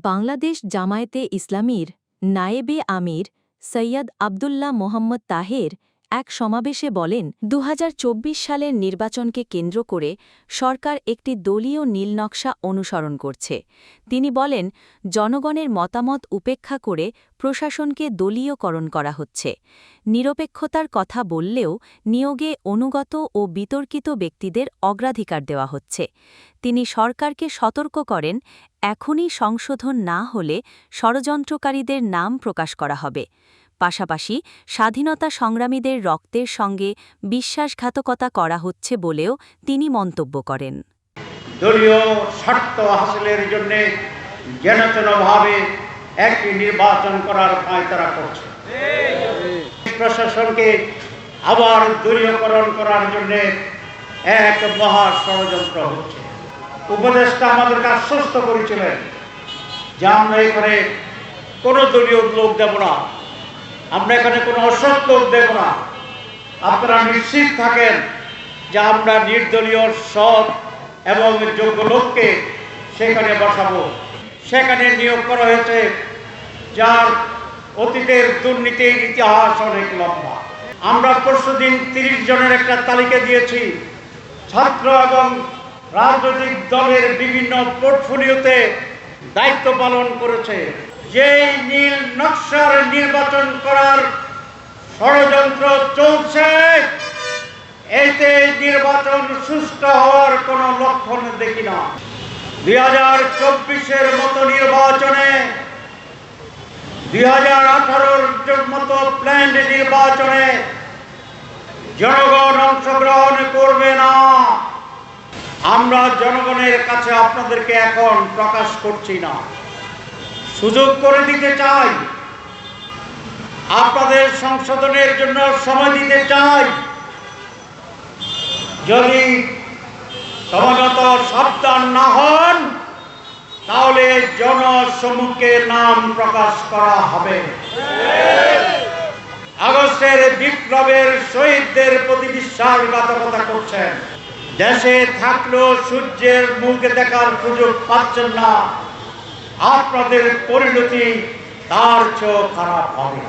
বাংলাদেশ জামায়েতে ইসলামীর নায়েবে আমির সৈয়দ আবদুল্লাহ মোহাম্মদ তাহের এক সমাবেশে বলেন দু হাজার চব্বিশ সালের নির্বাচনকে কেন্দ্র করে সরকার একটি দলীয় নীলনকশা অনুসরণ করছে। তিনি বলেন, জনগণের মতামত উপেক্ষা করে প্রশাসনকে দলীয়করণ করা হচ্ছে। নিরপেক্ষতার কথা বললেও নিয়োগে অনুগত ও বিতর্কিত ব্যক্তিদের অগ্রাধিকার দেওয়া হচ্ছে। তিনি সরকারকে সতর্ক করেন, এখনই সংশোধন না হলে ষড়যন্ত্রকারীদের নাম প্রকাশ করা হবে। পাশাপাশি স্বাধীনতা সংগ্রামীদের রক্তের সঙ্গে বিশ্বাসঘাতকতা করা হচ্ছে বলেও তিনি মন্তব্য করেন। দলীয় স্বার্থ হাসিলের জন্য যেনতেনভাবে একটি নির্বাচন করার পায়তারা করছে। প্রশাসনকে আবার দলীয়করণ করার জন্য এক মহা ষড়যন্ত্র হচ্ছে। উপদেষ্টা আমাদেরকে আশ্বস্ত করেছিলেন। যে আমরা এখানে কোনো দলীয় লোক দেব না। আমরা এখানে কোনো অসৎ লোক দেব না। আপনারা নিশ্চিত থাকেন যে আমরা নির্দলীয়, সৎ এবং যোগ্য লোককে সেখানে বসাবো। সেখানে নিয়োগ করা হয়েছে, যার অতীতের দুর্নীতির ইতিহাস অনেক লম্বা। আমরা পরশুদিন তিরিশ জনের একটা তালিকা দিয়েছি। ছাত্র এবং রাজনৈতিক দলের বিভিন্ন পোর্টফোলিওতে দায়িত্ব পালন করেছে। যেই নীল নকশার নির্বাচন করার ষড়যন্ত্র চলছে, এতে নির্বাচন সুস্থ হওয়ার কোনো লক্ষণ দেখি না। দুই হাজার চব্বিশের মতো নির্বাচনে দুই হাজার আঠারোর মতো প্ল্যান্ড নির্বাচনে জনগণ আমরা জনগণের কাছে আপনাদেরকে এখন প্রকাশ করছি না। সুযোগ করে দিতে চাই। আপনাদের সংশোধনের জন্য সময় দিতে চাই। যদি সমাগত সাবধান না হন, তাহলে জনসমুখে নাম প্রকাশ করা হবে। আগস্টের বিপ্লবের শহীদদের প্রতি বিশ্বাসঘাতকতা করছেন। দেশে থাকলেও সূর্যের মুখ দেখার সুযোগ পাচ্ছেন না। আপনাদের পরিণতি তার চেয়েও খারাপ হবে।